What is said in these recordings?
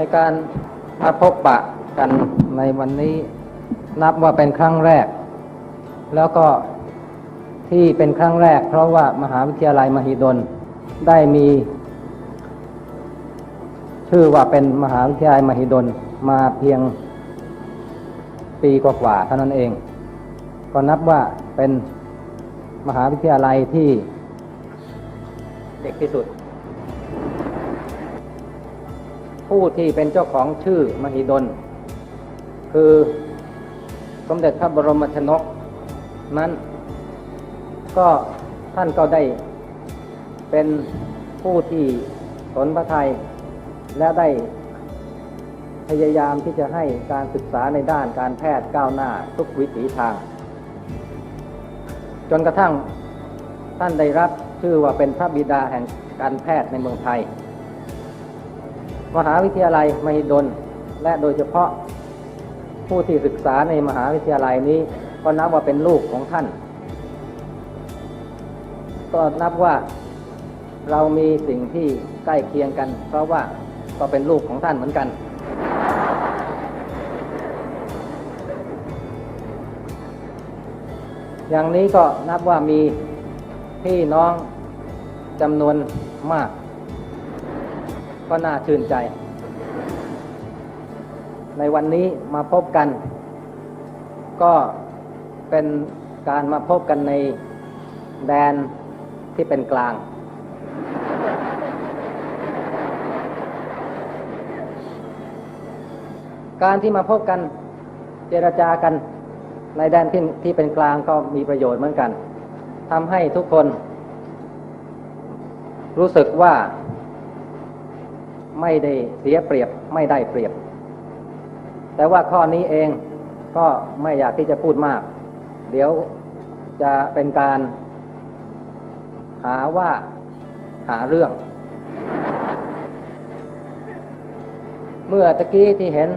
ในการมาพบปะกันในวันนี้นับว่าเป็นครั้งแรก แล้วก็ที่เป็นครั้งแรก เพราะว่ามหาวิทยาลัยมหิดลได้มี ชื่อว่าเป็นมหาวิทยาลัยมหิดลมาเพียงปีกว่าๆเท่านั้นเอง ก็นับว่าเป็นมหาวิทยาลัยที่เด็กที่สุด ผู้ที่เป็นเจ้าของชื่อมหิดล คือสมเด็จพระบรมชนก นั้น ก็ท่านก็ได้เป็นผู้ที่สนพระไทย และได้พยายามที่จะให้การศึกษาในด้านการแพทย์ก้าวหน้าทุกวิถีทาง จนกระทั่งท่านได้รับชื่อว่าเป็นพระบิดาแห่งการแพทย์ในเมืองไทย มหาวิทยาลัยมหิดล และโดยเฉพาะผู้ที่ศึกษาในมหาวิทยาลัยนี้ ก็นับว่าเป็นลูกของท่าน ก็นับว่าเรามีสิ่งที่ใกล้เคียงกัน เพราะว่าก็เป็นลูกของท่านเหมือนกัน อย่างนี้ก็นับว่ามีพี่น้องจำนวนมาก ก็น่าชื่นใจ ในวันนี้มาพบกัน ก็เป็นการมาพบกันในแดนที่เป็นกลาง การที่มาพบกันเจรจากันในแดนที่ที่เป็นกลางก็มีประโยชน์เหมือนกันทำให้ทุกคน รู้สึกว่า ไม่ได้เสียเปรียบไม่ได้เปรียบ แต่ว่าข้อนี้เองก็ไม่อยากที่จะพูดมาก เดี๋ยวจะเป็นการ หาว่าหาเรื่อง เมื่อตะกี้ที่เห็น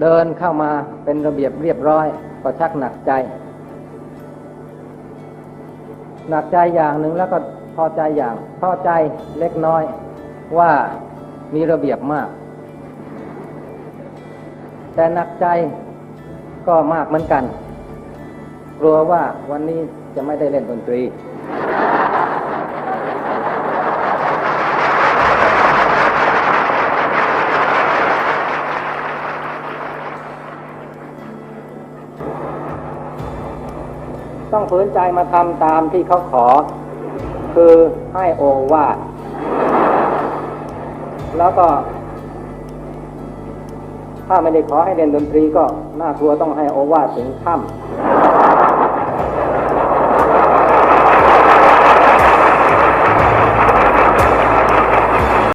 เดินเข้ามาเป็นระเบียบเรียบร้อย ก็ชักหนักใจ หนักใจอย่างหนึ่งแล้วก็พอใจอย่าง พอใจเล็กน้อยว่า มีระเบียบมาก แต่หนักใจก็มากเหมือนกัน กลัวว่าวันนี้จะไม่ได้เล่นดนตรีต้องฝืนใจมาทำตามที่เขาขอ คือให้โอวาท แล้วก็ ถ้าไม่ได้ขอให้เรียนดนตรีก็น่ากลัวต้องให้โอวาสถึงค่ำ